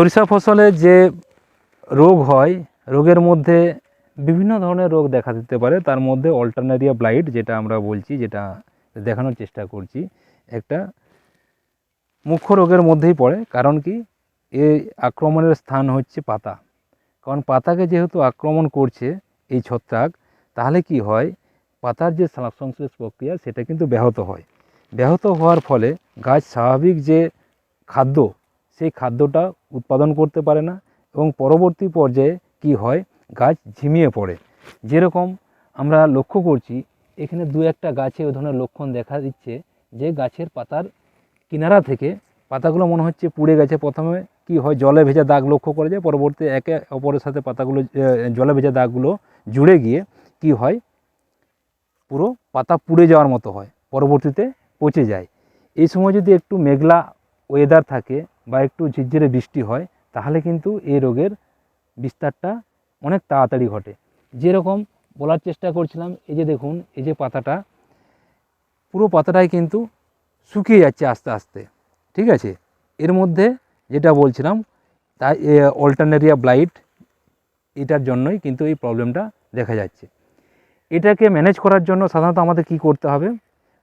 সরিষা ফসলে যে রোগ হয়, রোগের মধ্যে বিভিন্ন ধরনের রোগ দেখা দিতে পারে। তার মধ্যে অল্টারনারিয়া ব্লাইট যেটা আমরা বলছি, যেটা দেখানোর চেষ্টা করছি, একটা মুখ্য রোগের মধ্যেই পড়ে। কারণ কি? এই আক্রমণের স্থান হচ্ছে পাতা। কারণ পাতাকে যেহেতু আক্রমণ করছে এই ছত্রাক, তাহলে কি হয়? পাতার যে সংশ্লেষ প্রক্রিয়া, সেটা কিন্তু ব্যাহত হয়। ব্যাহত হওয়ার ফলে গাছ স্বাভাবিক যে খাদ্য সেই খাদ্যটা উৎপাদন করতে পারে না এবং পরবর্তী পর্যায়ে কি হয়? গাছ ঝিমিয়ে পড়ে। যেরকম আমরা লক্ষ্য করছি, এখানে দু একটা গাছে ওই ধরনের লক্ষণ দেখা দিচ্ছে যে গাছের পাতার কিনারা থেকে পাতাগুলো মনে হচ্ছে পুড়ে গেছে। প্রথমে কি হয়? জলে ভেজা দাগ লক্ষ্য করা যায়। পরবর্তী একে অপরের সাথে পাতাগুলো জলে ভেজা দাগগুলো জুড়ে গিয়ে কি হয়? পুরো পাতা পুড়ে যাওয়ার মতো হয়, পরবর্তীতে পচে যায়। এই সময় যদি একটু মেঘলা ওয়েদার থাকে বা একটু ঝিরঝিরে বৃষ্টি হয়, তাহলে কিন্তু এই রোগের বিস্তারটা অনেক তাড়াতাড়ি ঘটে। যেরকম বলার চেষ্টা করছিলাম, এই যে দেখুন, এই যে পাতাটা, পুরো পাতাটাই কিন্তু শুকিয়ে যাচ্ছে আস্তে আস্তে, ঠিক আছে? এর মধ্যে যেটা বলছিলাম, তাই অল্টারনেরিয়া ব্লাইট, এটার জন্যই কিন্তু এই প্রবলেমটা দেখা যাচ্ছে। এটাকে ম্যানেজ করার জন্য সাধারণত আমাদের কি করতে হবে?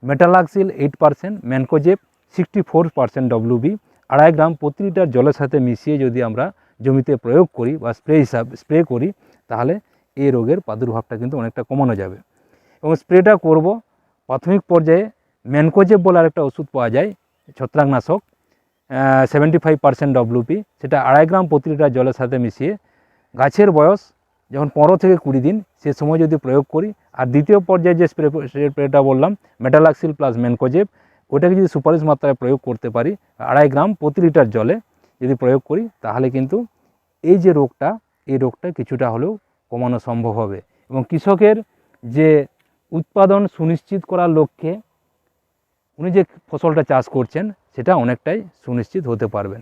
Metalaxyl eight percent mancozeb sixty four percent WB আড়াই গ্রাম প্রতি লিটার জলের সাথে মিশিয়ে যদি আমরা জমিতে প্রয়োগ করি বা স্প্রে হিসাব স্প্রে করি, তাহলে এই রোগের প্রাদুর্ভাবটা কিন্তু অনেকটা কমানো যাবে। এবং স্প্রেটা করব, প্রাথমিক পর্যায়ে ম্যানকোজেব বলে আরেকটা ওষুধ পাওয়া যায়, ছত্রাকনাশক সেভেন্টি ফাইভ পার্সেন্ট ডব্লিউপি সেটা আড়াই গ্রাম প্রতি লিটার জলের সাথে মিশিয়ে গাছের বয়স যখন পনেরো থেকে কুড়ি দিন, সে সময় যদি প্রয়োগ করি। আর দ্বিতীয় পর্যায়ে যে স্প্রে স্প্রেটা বললাম মেটালাক্সিল প্লাস ম্যানকোজেব ওটাকে যদি সুপারিশ মাত্রায় প্রয়োগ করতে পারি, আড়াই গ্রাম প্রতি লিটার জলে যদি প্রয়োগ করি, তাহলে কিন্তু এই যে রোগটা, এই রোগটা কিছুটা হলেও কমানো সম্ভব হবে। এবং কৃষকের যে উৎপাদন সুনিশ্চিত করার লক্ষ্যে উনি যে ফসলটা চাষ করছেন, সেটা অনেকটাই সুনিশ্চিত হতে পারবেন।